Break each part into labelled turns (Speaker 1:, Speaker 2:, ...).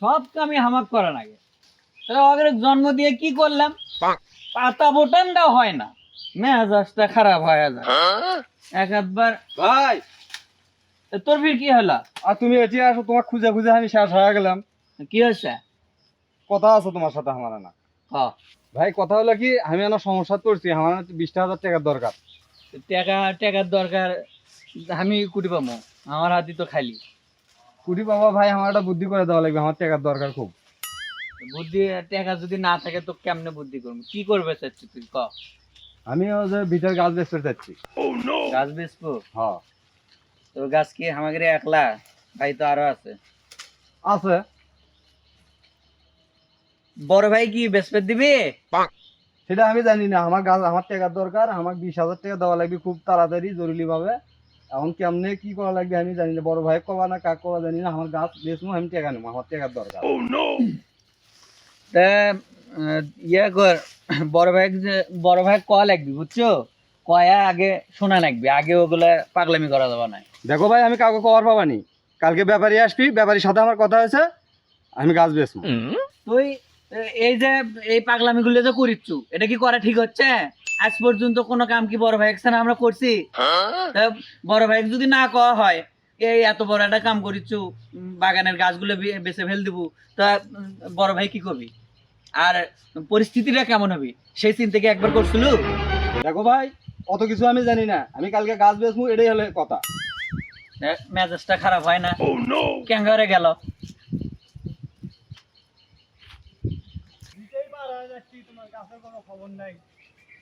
Speaker 1: সব কামই হামাক করা লাগে তাহলে ওদের জন্ম দিয়ে কি করলাম? পাতা বোটানটাও হয় না। মেজাজটা খারাপ হয়ে যায়। এক আধবার
Speaker 2: ভাই!
Speaker 1: তোর ফির কি হলো?
Speaker 2: আর তুমি এটি আসো তোমার খুঁজে খুঁজে আমি শেষ হয়ে গেলাম।
Speaker 1: কি হয়েছে?
Speaker 2: কথা আছে তোমার সাথে আমার না। ভাই কথা হলো কি আমি আমার সমস্যা পড়ছি আমার বিশ হাজার টাকার দরকার।
Speaker 1: টাকা টাকার দরকার আমি কুটি পাবো আমার হাতি তো খালি।
Speaker 2: কুড়ি বাবা ভাই আমার একটা বুদ্ধি করে দেওয়া লাগবে আমার টাকার দরকার খুব।
Speaker 1: বুদ্ধি টাকা যদি না থাকে তো কেমনে বুদ্ধি করব? কি করবে চাচ্ছি তুই ক?
Speaker 2: আমি ওই যে ভিটার গাছ বেচতে চাচ্ছি।
Speaker 1: গাছ বেচবো?
Speaker 2: হ্যাঁ
Speaker 1: তোর গাছ কি আমাদের একলা? ভাই তো আরও আছে।
Speaker 2: আছে।
Speaker 1: বড় ভাই কি বেসপেট দিবি?
Speaker 2: সেটা আমি জানি না আমার গাছ আমার টাকার দরকার আমার বিশ হাজার টাকা দেওয়া লাগবে খুব তাড়াতাড়ি জরুরি ভাবে এখন কেমনে কি করা লাগবে আমি জানি না বড় ভাই কবা না কাক কবা জানি না আমার গাছ বেচবো আমি টাকা নেব আমার টাকার দরকার।
Speaker 1: তা ইয়ে কর বড় ভাই বড় ভাই ক লাগবি বুঝছ? কয়া আগে শোনা লাগবে আগে ওগুলা পাগলামি করা যাবে না।
Speaker 2: দেখো ভাই আমি কাউকে কবার পাবানি কালকে ব্যাপারী আসবি ব্যাপারীর সাথে আমার কথা হয়েছে আমি গাছ বেচবো।
Speaker 1: তুই এই যে এই পাগলামি গুলো যে করিচ্ছু এটা কি করা ঠিক হচ্ছে? আজ পর্যন্ত কোনো কাম কি বড় ভাই একসাথে আমরা করছি? বড় ভাই যদি না কওয়া হয় এই এত বড় একটা কাম করিচ্ছু বাগানের গাছগুলো বেছে ফেল দিব তা বড় ভাই কি করবি? আর পরিস্থিতিটা কেমন হবে? সেই চিন্তা কি একবার করছিল?
Speaker 2: দেখো ভাই অত কিছু আমি জানি না। আমি কালকে গাছ বেচবো এটাই হলে কথা।
Speaker 1: মেজাজটা খারাপ হয় না? ক্যাঙ্গারে গেল।
Speaker 2: তোমার গাছের কোনো খবর নাই।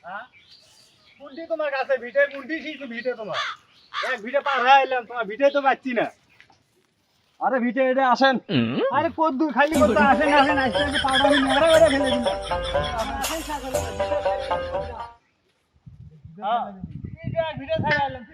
Speaker 2: হ্যাঁ? তোমার কাছে ভিটে কোনটি সেই ভিটে তোমার? এক ভিটে পার হয়ে এলাম তোমার ভিটে তো পাচ্ছি না। আরে ভিটে এটা আসেন। আরে কদ্দু খালি কদ্দু আসেন আসেন আসতে আসতে পাউডার আমি মেরে মেরে ফেলে দিলাম। হ্যাঁ। ভিটে ভিটে ছাড়া এলাম।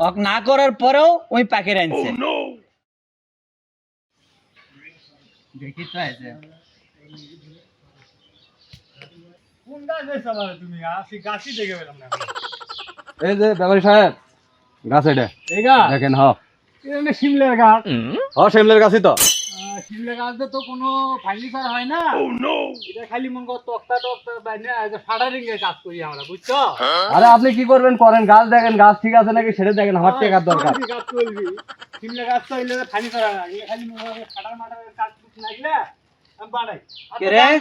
Speaker 1: অক না করার পরেও ওই পাখি আনছে। দেখি তো আছে
Speaker 2: কোন গাছ বেচতে পারো তুমি? আসি গাছই দেখে পেলাম এই যে ব্যাপারী সাহেব গাছ এটা।
Speaker 3: এই গাছ?
Speaker 2: দেখেন হ
Speaker 3: এটা শিমলের গাছ।
Speaker 2: হ শিমলের গাছই তো।
Speaker 3: আহ, গাছ তো কোনো ফার্নিচার হয় না। এটা খালি মন কর তক্তা টক্তা বাইনে ফাটারিং এর কাজ করি আমরা বুঝছ
Speaker 2: আরে আপনি কি করবেন করেন গাছ দেখেন গাছ ঠিক আছে নাকি সেটা দেখেন আমার টাকার দরকার।
Speaker 3: গাছ চলবি শিমলে গাছ তো হইলে ফার্নিচার হয় না খালি মনে কর ফাটার মাটার কাজ কুছ লাগলে আমি বানাই।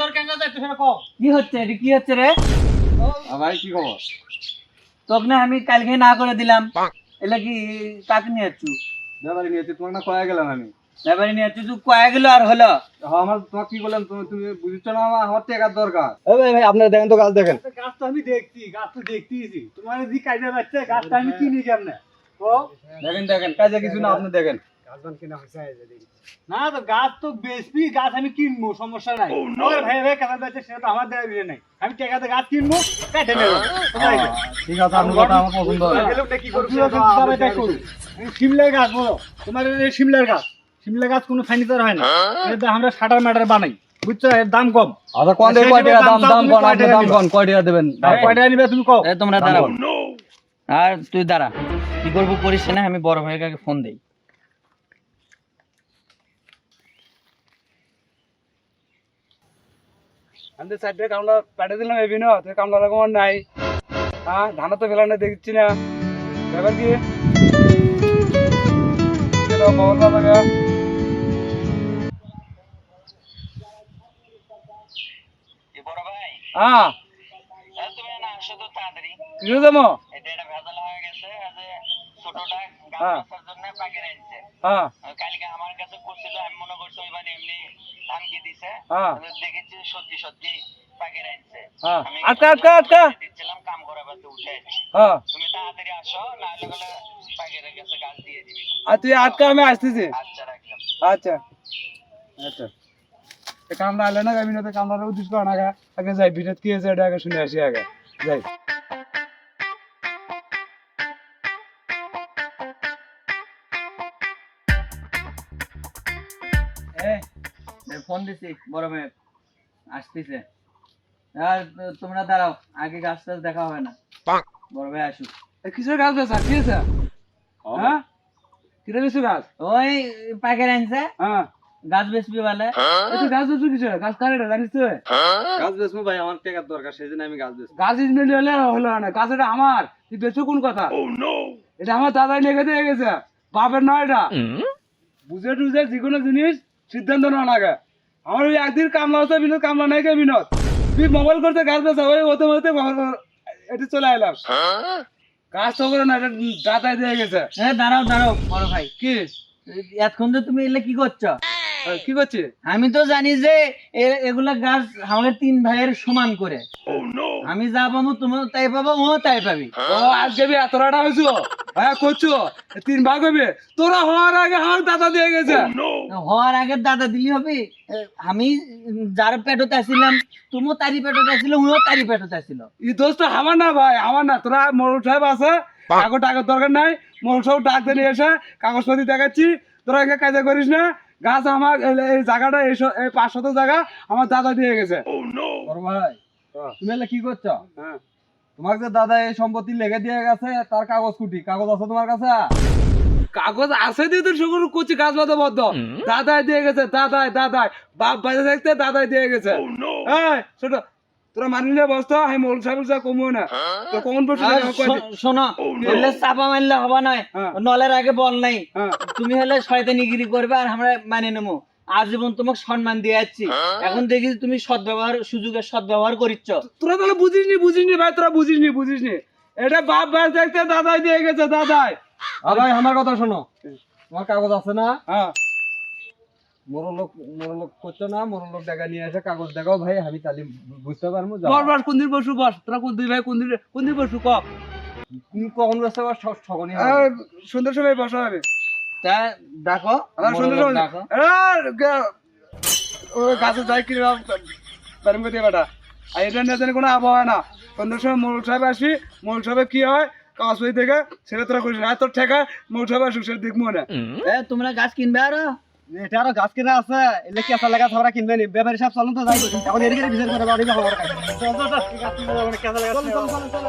Speaker 3: তোর কেন সেটা
Speaker 1: কি হচ্ছে এটা কি হচ্ছে রে?
Speaker 2: ভাই কি খবর?
Speaker 1: তোকে না আমি কালকে না করে দিলাম। এলা কি কাকে নিয়ে যাচ্ছু?
Speaker 2: ব্যাপারী নিয়েছি তোমাকে না কয়ে গেলাম আমি।
Speaker 1: ব্যাপারে নিয়ে তুই কয়ে গেল আর হলো।
Speaker 2: আমার তোমাকে কি বললাম তুমি তুমি বুঝছ না আমার? আমার টাকার দরকার। ভাই ভাই আপনারা দেখেন তো গাছ দেখেন।
Speaker 3: তো গাছ তো আমি দেখছি গাছ তো দেখতেইছি। তোমার যে কাজে যাচ্ছে গাছটা আমি কিনি কেমনে? ও
Speaker 2: দেখেন দেখেন কাজে কিছু না আপনি দেখেন।
Speaker 3: না তো গাছ তো বেচবি গাছ আমি কিনবো সমস্যা নাই। ভাই ভাই কাজে যাচ্ছে সেটা তো আমার দেওয়া বিষয় নাই। আমি টাকাতে গাছ কিনবো কাটে নেব।
Speaker 2: ঠিক আছে আপনার কথা আমার পছন্দ হলো
Speaker 3: শিমলার গাছ বলো তোমার এই শিমলার গাছ। শিমলা গাছ কোনো ফার্নিচার হয় না। এটা আমরা শাটার ম্যাটার বানাই। বুঝছ? এর দাম কম।
Speaker 2: আচ্ছা কোন
Speaker 3: সেই
Speaker 2: কয় টাকা দাম
Speaker 3: দাম
Speaker 2: কোন আপনি দাম কোন কয় টাকা দেবেন?
Speaker 3: কয়টা নিবে তুমি কও?
Speaker 1: এ তোমরা দাঁড়াও। আর তুই দাঁড়া। কি করব করিস না আমি বড় ভাইয়ের কাছে ফোন দেই।
Speaker 2: আমি চারটে কামলা পাঠিয়ে দিলাম এবি না তুই কামলা রকম নাই। হ্যাঁ ধান তো ফেলানো দেখছি না। ব্যাপার কি?
Speaker 1: আনছে
Speaker 2: হ্যাঁ।
Speaker 1: আমার কাছে করছিল আমি মনে করছি এমনি ধামকি দিছে
Speaker 2: হ্যাঁ
Speaker 1: দেখেছি সত্যি সত্যি
Speaker 2: হ্যাঁ আটকা
Speaker 1: কাম উঠে।
Speaker 2: হ্যাঁ।
Speaker 1: তুমি তাড়াতাড়ি আসো কাছে দিয়ে দিবি।
Speaker 2: আর তুই আটকা আমি আসতেছি।
Speaker 1: আচ্ছা রাখলাম।
Speaker 4: আচ্ছা। আচ্ছা। কামড়া আলে না আমি না তো কামড়ার উদ্দেশ্য করা আগে আগে যাই ভিতর কি আছে এটা আগে শুনে আসি আগে। যাই।
Speaker 1: ফোন দিছি বড় মেয়ে আসতেছে। আর তোমরা দাঁড়াও আগে গাছ টাছ দেখা হবে না। বড় ভাই আসুক।
Speaker 4: এ কিসের গাছ বেচা কি আছে হ্যাঁ? কিরে বেশি গাছ?
Speaker 1: ওই পাইকারি আনছে।
Speaker 4: হ্যাঁ।
Speaker 1: গাছ বেচবি বলে?
Speaker 4: এই গাছ বেচু কিছু গাছ কারে জানিস তো
Speaker 5: গাছ বেচবো ভাই আমার টাকার দরকার সেই জন্য আমি গাছ বেচবো।
Speaker 4: গাছ ইজমেলি হলে হলো না গাছ এটা আমার। তুই বেচো কোন কথা? এটা আমার দাদাই লেগে দিয়ে গেছে। বাপের নয় এটা। বুঝে টুঝে যে কোনো জিনিস সিদ্ধান্ত নেওয়া লাগে আমার ওই একদিন কামলা হচ্ছে বিনোদ কামলা নাই কে বিনোদ? তুই মোবাইল করতে গাছ বেচা ওই হতে হতে এটা চলে এলাম গাছ তো করে না এটা দাদাই দিয়ে গেছে।
Speaker 1: হ্যাঁ দাঁড়াও দাঁড়াও বড় ভাই।
Speaker 4: কি?
Speaker 1: এতক্ষণ তো তুমি এলে কি করছ?
Speaker 4: কি করছিস?
Speaker 1: আমি তো জানি যে এগুলা গাছ আমাদের তিন ভাইয়ের সমান করে। আমি যা পাবো তুমিও তাই পাবো ও তাই পাবি।
Speaker 4: ও আজকে বি এত রাডা হয়েছো? হ্যাঁ করছ? তিন ভাগ হবে। তোরা হওয়ার আগে আমার দাদা দিয়ে গেছে।
Speaker 1: হওয়ার আগে দাদা দিলি হবে? আমি যার পেটতে আসছিলাম তুমিও তারি পেটতে আসছিল উনিও তারি পেটতে আসছিল
Speaker 4: এই দোষটা আমার না ভাই আমার না। তোরা মোড়ল সাহেব আছে কাগজ টাকার দরকার নাই। মোড়ল সাহেব ডাক দিয়ে নিয়ে এসে কাগজপাতি দেখাচ্ছি। তোরা এখানে কাজে করিস না। গাছ আমার এই- জায়গাটা এই এই পাঁচ শত জায়গা আমার দাদা দিয়ে গেছে।
Speaker 2: ভাই তুমি কি করছ?
Speaker 4: হ্যাঁ।
Speaker 2: তোমার যে দাদা এই সম্পত্তি লেগে দিয়ে গেছে তার কাগজ কুটি। কাগজ আছে তোমার কাছে?
Speaker 4: কাগজ আছে দিয়ে শুকুর কুচি করছি গাছ বাঁধা বদ্ধ। দাদাই দিয়ে গেছে দাদাই দাদাই। বাপ বাজে থাকতে দাদাই দিয়ে গেছে। হ্যাঁ ছোট তোরা মানি না। বসতো আমি মোড়ল সাহেব যা কমো না তো পড়ছি
Speaker 1: শোনো এলে চাপা মারলে হবে না
Speaker 4: হ্যাঁ।
Speaker 1: নলের আগে বল নাই। তুমি হলে শয়তানিগিরি করবে আর আমরা মানে নেব আজীবন তোমাকে সম্মান দিয়ে যাচ্ছি। এখন দেখি তুমি সদ্ব্যবহার সুযোগের সদ্ব্যবহার করিচ্ছ
Speaker 4: তোরা তাহলে বুঝিসনি বুঝিসনি ভাই তোরা বুঝিসনি বুঝিসনি। এটা বাপ ভাই দেখতে দাদাই দিয়ে গেছে দাদাই।
Speaker 2: আর ভাই আমার কথা শোনো। তোমার কাগজ আছে না?
Speaker 4: হ্যাঁ
Speaker 2: মোর লোক করছ না মোর দেখা নিয়ে এসে কাগজ দেখাও ভাই আমি তাহলে বুঝতে পারব যাও।
Speaker 4: বস বস কোন দিন বসু বস তোরা কোন দিন ভাই কোন দিন কোন দিন বসু ক?
Speaker 2: তুমি কখন বুঝতে পারো সকনই
Speaker 4: এই, সুন্দর সময় বসা হবে।
Speaker 1: তা দেখো
Speaker 4: আবার সুন্দর সময়
Speaker 1: দেখো
Speaker 4: আর গাছে যাই কিনে প্যারেম করে বেটা। আর এটা নিয়ে জানি কোনো আবহাওয়া না। সুন্দর সময় মোল সাহেব আসি মোল সাহেব কি হয় কাগজপত্র থেকে সেটা তোরা করিস না তোর ঠেকা মোল সাহেব আসুক সেটা দেখব না
Speaker 1: এ তোমরা গাছ কিনবে আরও?
Speaker 5: এটা আরও গাছ কিনা আছে এলে কি আসা লাগা কিনবে নি? ব্যাপারী সব চলুন তো যাই। এখন এদিকে বিচার করে বাড়ি যাব চল চল চল ঠিক আছে অনেক কাজে। লাগা চল চল চল চল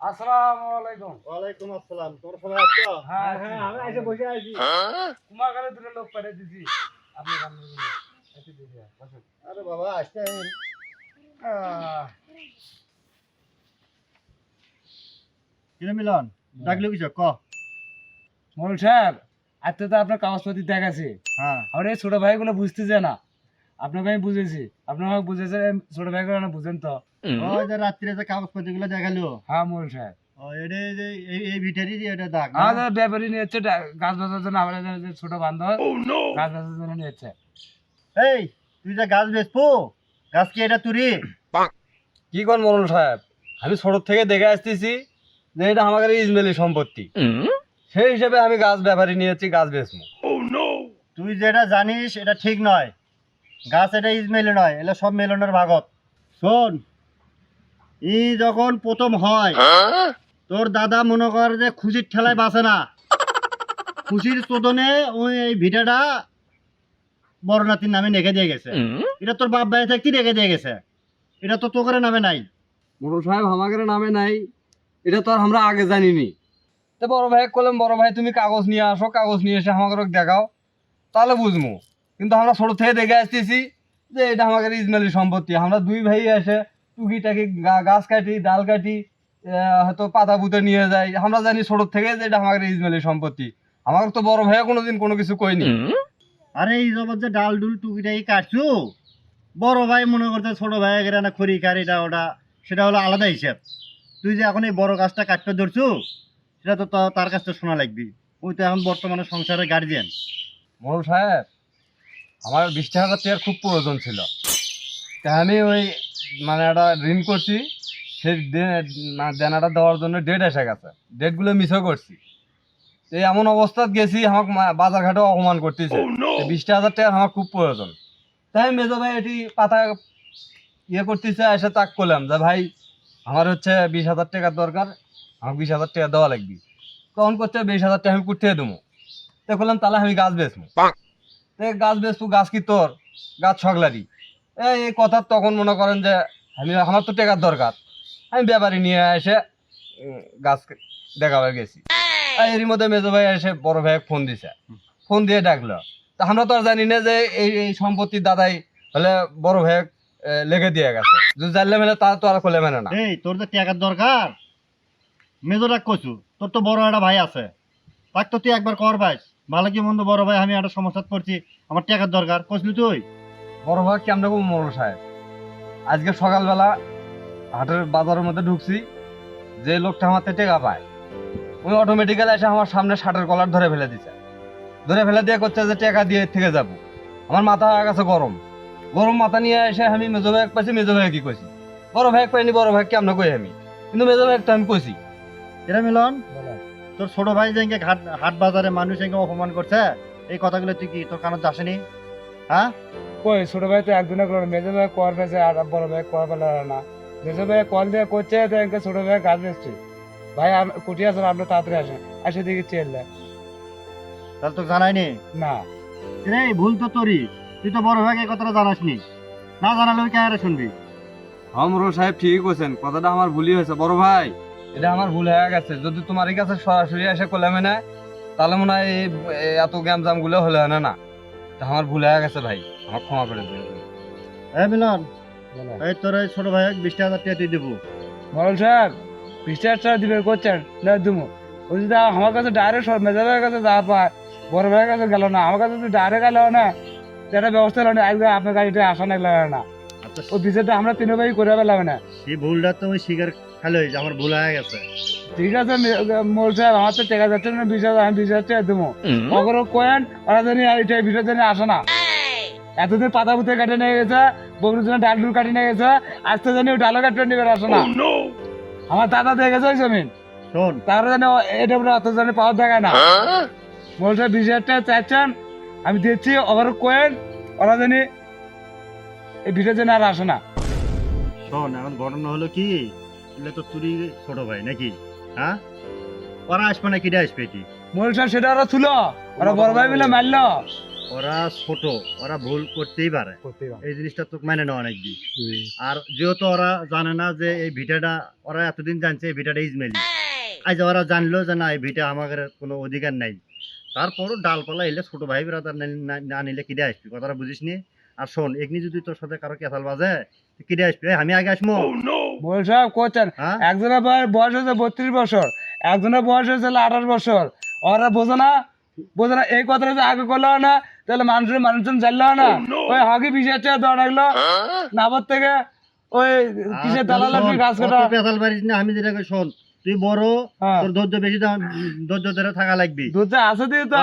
Speaker 4: আসসালামু আলাইকুম
Speaker 5: ওয়ালাইকুম আসসালাম। তোমরা সবাই আছো?
Speaker 4: হ্যাঁ
Speaker 5: হ্যাঁ আমি এসে বসে আছি।
Speaker 4: তোমার কাছে দুটো লোক পাঠিয়ে দিছি। আপনি রান্না
Speaker 5: আরে বাবা আসতে
Speaker 4: আহ,
Speaker 5: কিরে মিলন ডাকলে কিছু ক?
Speaker 4: মোল সাহেব আজকে তো আপনার কাগজপত্র দেখাছে
Speaker 5: হ্যাঁ।
Speaker 4: আর এই ছোট ভাইগুলো বুঝতেছে না। আপনাকে আমি বুঝেছি। আপনি আমাকে বুঝেছেন ছোট ভাইগুলো না বুঝেন তো।
Speaker 5: ওই যে রাত্রে যে কাগজপত্রগুলো দেখাল।
Speaker 4: হ্যাঁ
Speaker 5: না?
Speaker 4: আমাদের ব্যাপারী নিয়ে গাছ বাঁচার জন্য আমাদের ছোট বান্ধব গাছ বাঁচার জন্য নিয়ে হচ্ছে।
Speaker 5: এই তুই যে গাছ বেচবো? গাছ কি এটা তুরি?
Speaker 2: কি কর মরণ সাহেব? আমি ছোট থেকে দেখে আসতেছি যে এটা আমাদের ইসমাইলি সম্পত্তি। সেই হিসেবে আমি গাছ ব্যাপারী নিয়েছি গাছ বেচবো।
Speaker 5: তুই যেটা জানিস এটা ঠিক নয়। গাছ এটা ইজমেলি নয় এলে সব মেলনের ভাগত। শোন ই যখন প্রথম হয়? তোর দাদা মনে কর যে খুশির ঠেলায় বাঁচে না। খুশির চোদনে ওই এই ভিটাটা বড় নাতির নামে রেখে দিয়ে গেছে। এটা তোর বাপ ভাই থাকতে রেখে দিয়ে গেছে। এটা তো তোকের নামে নাই।
Speaker 2: মোড়ল সাহেব আমাদের নামে নাই। এটা তো আর আমরা আগে জানিনি। তো বড় ভাই করলাম বড় ভাই তুমি কাগজ নিয়ে আসো কাগজ নিয়ে এসে আমাকে দেখাও। তাহলে বুঝব কিন্তু আমরা ছোট থেকে দেখে আসতেছি যে এটা আমাদের ইসমাইলি সম্পত্তি। আমরা দুই ভাই এসে টুকিটাকি গাছ কাটি ডাল কাটি হয়তো পাতা পুঁতে নিয়ে যাই। আমরা জানি ছোট থেকে যে এটা আমাদের ইসমাইলি সম্পত্তি। আমার তো বড় ভাইয়া কোনোদিন কোনো কিছু কইনি।
Speaker 5: আরে এই জগৎ যে ডাল ডুল টুকিটাই কাটছু? বড় ভাই মনে করতে ছোট ভাই এগেরা না খড়ি কার, এটা ওটা, সেটা হলো আলাদা হিসাব। তুই যে এখন এই বড় গাছটা কাটতে ধরছু, সেটা তো তার কাছ থেকে শোনা লাগবি। ওই তো এখন বর্তমানে সংসারের গার্জিয়ান
Speaker 2: মোড়ল সাহেব, আমার বিশ হাজার টাকার খুব প্রয়োজন ছিল। তা আমি ওই মানে একটা ঋণ করছি, সেই মানে দেনাটা দেওয়ার জন্য ডেট এসে গেছে। ডেটগুলো মিসও করছি। এই এমন অবস্থা গেছি আমাকে মা- বাজার ঘাটে অপমান করতেছে। তো বিশ হাজার টাকার আমার খুব প্রয়োজন। তাই মেজো ভাই এটি পাতা ইয়ে করতেছে এসে তাক করলাম যে ভাই আমার হচ্ছে বিশ হাজার টাকার দরকার আমাকে বিশ হাজার টাকা দেওয়া লাগবে। তখন করছে বিশ হাজার টাকা আমি কুটতে দেবো। তো করলাম তাহলে আমি গাছ বেচবো। তো গাছ বেচবো গাছ কি তোর? গাছ ছগলারি এই কথা তখন মনে করেন যে আমি আমার তো টাকার দরকার। আমি ব্যাপারী নিয়ে এসে গাছ দেখাবার গেছি। এরই মধ্যে মেজো ভাই এসে বড় ভাই ফোন দিছে। ফোন দিয়ে ডাকলো। তা আমরা তো আর জানি না যে এই এই সম্পত্তির দাদাই হলে বড় ভাই লেগে দিয়ে গেছে। যদি জানলে মেলে তা তো আর খোলে মেনে না।
Speaker 5: এই তোর যে টাকার দরকার? মেজোরা কচু তোর তো বড় একটা ভাই আছে। তাক তো তুই একবার কর পাইস ভালো কি মন্দ বড় ভাই আমি একটা সমস্যা পড়ছি। আমার টাকার দরকার। কচলি তুই?
Speaker 2: বড় ভাই কেমন রকম মোড়ল সাহেব? আজকে সকালবেলা হাটের বাজারের মধ্যে ঢুকছি যে লোকটা আমার টেকা পায়। ওই অটোমেটিক্যালি এসে আমার সামনে শার্টের কলার ধরে ফেলে দিছে। ধরে ফেলে দিয়ে করছে যে টাকা দিয়ে থেকে যাব। আমার মাথা হয়ে গেছে গরম। গরম মাথা নিয়ে এসে আমি মেজো ভাই পাইছি মেজো ভাই কি কইছি? বড় ভাই পাইনি বড় ভাই কেমন কই আমি? কিন্তু মেজো ভাই একটা আমি কইছি।
Speaker 5: এরা মিলন তোর ছোট ভাই যে হাট হাট বাজারে মানুষ এঙ্গে অপমান করছে এই কথাগুলো তুই কি তোর কানত আসেনি? হ্যাঁ?
Speaker 4: কই ছোট ভাই তো একদিনে করো মেজো ভাই কর পেয়েছে আর বড় ভাই কর পেলে না। মেজো ভাই কল দিয়ে করছে তো ছোট ভাই গাছ বেচছে। ভাই কুটি আসেন আপনি তাড়াতাড়ি আসেন এসে দিকে চেললে
Speaker 5: তাহলে তোকে জানাইনি?
Speaker 4: না।
Speaker 5: রে ভুল তো তোরই। তুই তো বড় ভাই এই কথাটা জানাসনি। না জানালে ওই কেন শুনবি।
Speaker 2: আমরো সাহেব ঠিকই কইছেন। কথাটা আমার ভুলই হয়েছে। বড় ভাই। এটা আমার ভুল হয়ে গেছে। যদি তোমার এই কাছে সরাসরি এসে করলে মানে তাহলে মনে হয় এত গ্যাম জামগুলো হলে হয় না তা আমার ভুল হয়ে গেছে ভাই। আমার ক্ষমা করে দিন
Speaker 5: হ্যাঁ মিলন এই তোর এই ছোট ভাই বিশ হাজার টাকা তুই দেবো।
Speaker 4: মরল সাহেব টাকা দিবে করছেন না দুমু। ও যদি আমার কাছে ডাইরেক্ট মেজো ভাইয়ের কাছে যা পায় বড় ভাইয়ের কাছে গেল না আমার কাছে যদি ডাইরেক্ট গেল না যেটা ব্যবস্থা হলো না একদম আপনার গাড়িটা আসা না গেল না।
Speaker 5: আচ্ছা
Speaker 4: ও বিচারটা আমরা তিন ভাই করে পেলাম না।
Speaker 5: সেই ভুলটা তো স্বীকার খালি হয়েছে আমার ভুল হয়ে গেছে।
Speaker 4: ঠিক আছে মোল সাহেব আমার তো টেকা যাচ্ছে না বিশ হাজার আমি বিশ হাজার টাকা দেবো। কোয়েন ওরা জানি এটা ভিডিও জানি আসে না। এতদিন পাতা পুঁতে কাটে নিয়ে গেছে বগুড়ির জন্য ডাল ডুল কাটে নিয়ে গেছে আজ তো জানি ডালও কাটতে নিবে আসে না। আমার দাদা গেছে ওই জমিন।
Speaker 5: শোন।
Speaker 4: তারা জানি ও- এটা অত জানি পাওয়া দেখায় না। সাহেব বিশ হাজার টাকা চাইছেন আমি দিচ্ছি ওগুলো কোয়েন ওরা জানি এই ভিডিও জানি আর আসে না।
Speaker 5: শোন এখন ঘটনা হলো কি? এগুলো তো তুই ছোট ভাই নাকি? হ্যাঁ? ওরা আসবে না কিটা আসবে এটি?
Speaker 4: মোল সেটা ওরা ছিল ওরা বড় ভাই মিলে মারলো।
Speaker 5: ওরা ছোট ওরা ভুল করতেই পারে। এই জিনিসটা তো মানে নেওয়া নাকি আর যেহেতু ওরা জানে না যে এই ভিটাটা ওরা এতদিন জানছে এই ভিটাটা ইজমেলি। আজ ওরা জানলো যে না এই ভিটা আমাদের কোনো অধিকার নাই। তারপরও ডালপালা এলে ছোট ভাই ব্রাদার না নিলে কিনে আসবি? কথাটা বুঝিস নি? আর শোন এগনি যদি তোর সাথে কারও কেথাল বাজে কিনে আসবি? আমি আগে আসব।
Speaker 4: মোল সাহেব করছেন
Speaker 5: হ্যাঁ?
Speaker 4: একজনের বয়- বয়স হয়েছে বত্রিশ বছর একজনের বয়স হয়েছে আঠাশ বছর। ওরা বোঝে না বোঝে না? এই কথাটা যদি আগে করল না তাহলে মানুষের মানুষজন জানলো না। ওই হকি বিশেষ দেওয়া লাগল। নাবর থেকে ওই কিসের দালাল আপনি গাছ কাটা?
Speaker 5: পেশাল পারিস না আমি যেটা কই, শোন তুই বড়
Speaker 4: হ্যাঁ।
Speaker 5: তোর ধৈর্য বেশি ধৈর্য ধরে থাকা লাগবি।
Speaker 4: দুধ আছে দিয়ে তো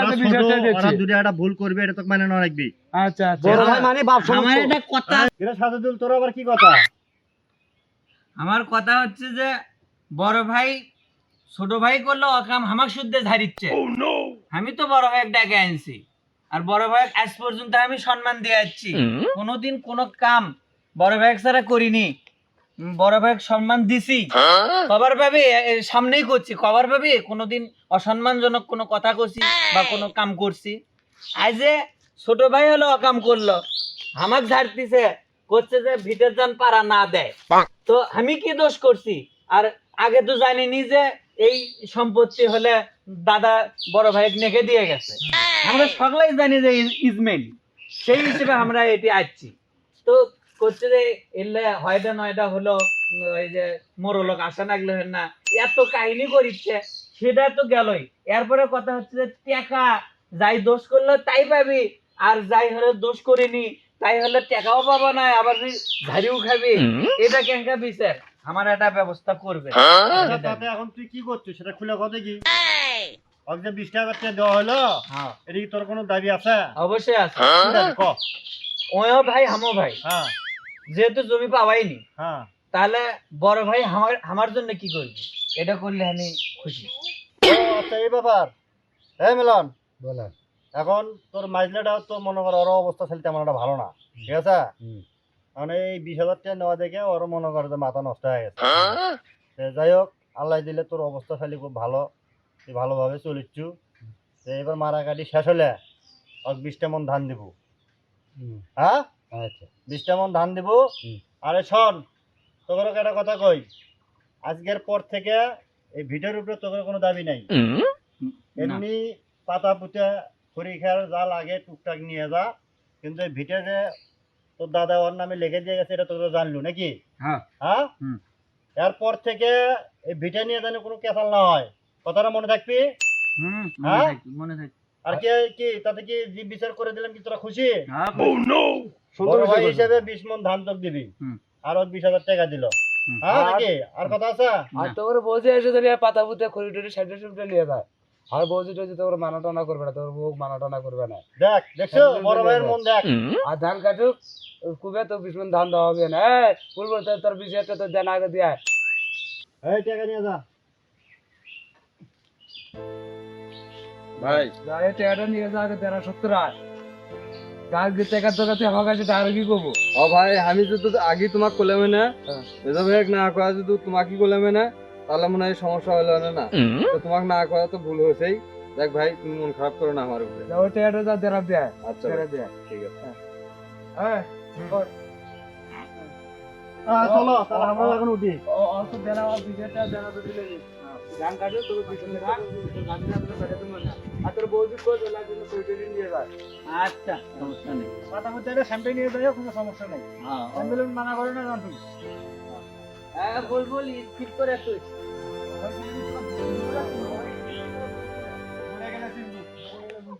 Speaker 5: ওরা দুটো একটা ভুল করবে এটা তোকে মানে নেওয়া লাগবি।
Speaker 4: আচ্ছা আচ্ছা।
Speaker 2: বড় ভাই মানে বাপ
Speaker 1: আমার একটা কথা
Speaker 5: এটা সাজাদুল তোর আবার কি কথা?
Speaker 1: আমার কথা হচ্ছে যে বড় ভাই ছোট ভাই করল অকাম হামাক শুদ্ধে ঝাড়িচ্ছে। আমি তো বড় ভাই ডাকে আনছি। আর বড় ভাই আজ পর্যন্ত আমি সম্মান দিয়ে যাচ্ছি। কোনোদিন কোনো কাম বড় ভাই ছাড়া করিনি। বড় ভাই সম্মান দিছি। কবার ভাবে সামনেই করছি। কবার ভাবে কোনোদিন অসম্মানজনক কোনো কথা করছি বা কোনো কাম করছি। আজে ছোট ভাই হলো অকাম করল। হামাক ঝাড়তিছে করছে যে ভিটের যান পাড়া না দেয়। তো আমি কি দোষ করছি? আর আগে তো জানিনি যে এই সম্পত্তি হলে দাদা বড় ভাই নেকে দিয়ে গেছে। আমরা সকলেই জানি যে ইজ- ইজমেলি সেই হিসেবে আমরা এটি আসছি তো করছে যে এলে হয়টা নয়টা হলো ওই যে মোরলোক আসা লাগল না এত কাহিনী করিচ্ছে সেটা তো গেলই। এরপরে কথা হচ্ছে যে টাকা যাই দোষ করল তাই পাবি আর যাই হলে দোষ করিনি তাই হলে টাকাও পাবো না আবার ঝাড়িও খাবি। এটা কেঙ্কা বিচার। আমার একটা ব্যবস্থা করবে।
Speaker 5: আচ্ছা, তাতে এখন তুই কি করছিস? সেটা খুলে কথা কি যে বিশ টাকা দেওয়া হলো
Speaker 1: হ্যাঁ।
Speaker 5: এটা কি তোর কোনো দাবি আছে?
Speaker 1: অবশ্যই আছে।
Speaker 5: কি
Speaker 1: ওও ভাই হামো ভাই।
Speaker 5: হ্যাঁ।
Speaker 1: যেহেতু জমি পাওয়াইনি
Speaker 5: হ্যাঁ।
Speaker 1: তাহলে বড় ভাই আমার আমার জন্য কি করবি? এটা করলে আমি খুশি।
Speaker 5: আচ্ছা এই ব্যাপার। হ্যাঁ মিলন
Speaker 4: বলেন।
Speaker 5: এখন তোর মাইজলাটা তো মনে কর অবস্থা ছেলে তেমন একটা ভালো না। ঠিক আছে। মানে এই বিশ হাজার টাকা নেওয়া দেখে ওর মনে করে যে মাথা নষ্ট হয়ে গেছে। যাই হোক আল্লাহ দিলে তোর অবস্থা খালি খুব ভালো। তুই ভালোভাবে চলিচ্ছু। এবার মারাকাটি শেষ হলে ওকে বিশটা মন ধান দিব। হ্যাঁ?
Speaker 4: আচ্ছা।
Speaker 5: বিশটা মন ধান দিব। আরে শোন তোকে একটা কথা কই। আজকের পর থেকে এই ভিডিওর উপরে তোকে কোনো দাবি নাই। এমনি পাতা পুঁতে খড়ি খেয়ার যা লাগে টুকটাক নিয়ে যা। কিন্তু এই ভিটে যে তোর দাদা ওর নামে লিখে দিয়ে গেছে এটা তোকে জানলু নাকি?
Speaker 4: হ্যাঁ।
Speaker 5: হ্যাঁ? এরপর থেকে এই ভিটে নিয়ে জানি কোনো কেসাল না হয়। কথাটা মনে থাকবি?
Speaker 1: হুম
Speaker 5: হ্যাঁ?
Speaker 1: মনে থাকি
Speaker 5: আর কি কি তাতে কি জীব বিচার করে দিলাম কি তোরা খুশি?
Speaker 1: হ্যাঁ,
Speaker 5: বড় ভাই হিসেবে বিশ মন ধান তোকে দিবি।
Speaker 1: হুম।
Speaker 5: আর ওর বিশ হাজার টাকা দিল। হ্যাঁ নাকি? আর কথা আছে?
Speaker 4: আর তোর বলছে এসে ধরে পাতা পুঁতে খড়ি টড়ি সাইডে সুইডে নিয়ে যায়। আর তোর মানা টানা করবে না তোর বউ মানা টানা করবে না।
Speaker 5: দেখ দেখছ? বড় ভাইয়ের মন দেখ।
Speaker 4: আর ধান কাটুক কুবে তো বিষ্ণু ধান দেওয়া হবে না। এই তোর তোর বিশ হাজার টাকা তোর দেন আগে দিয়ে
Speaker 5: এই টাকা নিয়ে যা।
Speaker 2: ভাই।
Speaker 4: যা এই টাকাটা নিয়ে যা আগে তেরা সত্তর টাকার দরকার তুই আমার কাছে আর কি করব?
Speaker 2: ও ভাই আমি যদি আগে তোমাক কলাম না
Speaker 4: হ্যাঁ।
Speaker 2: না করা যদি তোমাকে কলাম না তাহলে মনে হয় সমস্যা হলো না না? তো তোমাকে না করা তো ভুল হয়েছেই। দেখ ভাই তুমি মন খারাপ করো না আমার উপরে।
Speaker 4: যা ওই টাকাটা যা দেরা দেয়।
Speaker 2: আচ্ছা ভাই,
Speaker 4: দেয়।
Speaker 2: ঠিক আছে।
Speaker 4: হ্যাঁ।
Speaker 5: হ্যাঁ, চলো তাহলে আমরা এখন উঠি।
Speaker 4: ও অল্প দেনা আর দেনা তো দিলে নি। তোর রাখ আপনার পেটে তুমি না আর তোর বউ যদি করে জন্য নিয়ে যায়
Speaker 1: আচ্ছা সমস্যা নেই।
Speaker 5: মধ্যে একটা শ্যাম্পেন নিয়ে যাও কোনো সমস্যা নেই।
Speaker 1: হ্যাঁ
Speaker 5: অ্যাম্বুলেন্স মানা করে না জানতো
Speaker 1: হ্যাঁ বল বল ঠিক করে তুই